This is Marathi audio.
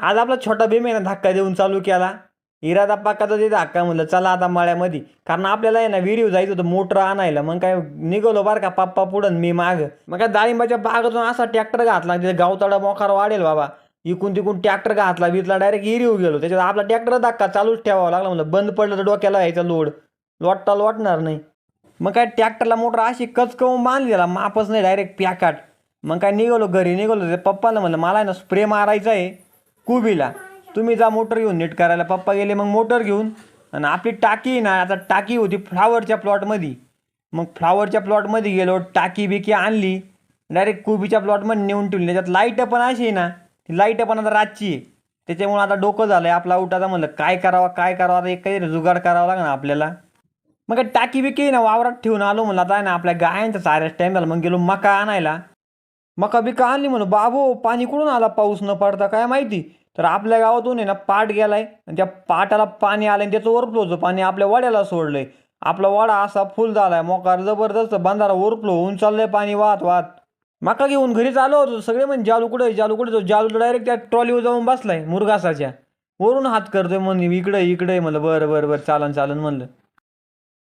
आज आपला छोटा भीम आहे ना धक्का देऊन चालू केला. इरादा पाकाचा ते धक्का म्हणलं चला आता मळ्यामध्ये. कारण आपल्याला आहे ना विहिरीव जायचं होतं मोटर आणायला. मग काय निघालो बरं का पप्पा पुढं मी माग. मग काय डाळिंबाच्या बागातून असा ट्रॅक्टर घातला तिथे गावताडा मोकार वाढेल बाबा. इकून तिकून ट्रॅक्टर घातला बितला डायरेक्ट हिरीव गेलो. त्याच्यात आपला ट्रॅक्टर धक्का चालूच ठेवावा लागला म्हणलं. बंद पडलं तर डोक्याला यायचा लोड लोटता लोटणार नाही. मग काय ट्रॅक्टरला मोटर अशी कचकवून बांधली त्याला मापच नाही डायरेक्ट पॅकाट मग काय निघालो घरी निघालो. ते पप्पाला म्हणलं मला आहे ना स्प्रे मारायचा आहे. कुबीला. तुम्ही जा मोटर घेऊन नीट करायला. पप्पा गेले मग मोटर घेऊन. आणि आपली टाकी ना आता टाकी होती फ्लावरच्या प्लॉटमध्ये. मग फ्लावरच्या प्लॉटमध्ये गेलो टाकी बिकी आणली. डायरेक्ट कुबीच्या प्लॉटमध्ये नेऊन ठेवली. त्याच्यात लाइट पण अशी आहे ना ती लाइट पण आता रातची आहे. त्याच्यामुळं आता डोकं झालं आहे आपला उठाचा म्हणलं काय करावं काय करावं आता एक काही जुगाड करावा लागणार आपल्याला. मग काय टाकी बिकी ना वावरात ठेवून आलो म्हणलं आता आहे ना आपल्या गायांचा चाऱ्याच टाईम झाला. मग गेलो मका आणायला. मका बिका आणली म्हणून बाबू पाणी कुठून आला? पाऊस न पडता काय माहिती? तर आपल्या गावातून आहे ना पाट गेलाय. आणि त्या पाटाला पाणी आलं आणि त्याचं ओरफ्लोचं पाणी आपल्या वड्याला सोडलंय. आपला वडा असा फुल झालाय. मोकार जबरदस्त बांधारा ओरफ्लो होऊन चाललंय पाणी वाहत वाहत. मका घेऊन घरी चालू होतो. सगळे म्हणजे जालू कुठे जालू कुठे जाऊ जालू डायरेक्ट त्या ट्रॉलीवर जाऊन बसलाय मुरगासाच्या. वरून हात करतोय म्हणे इकडे इकडे म्हणलं बरं बरं बरं चालन चालन म्हणलं.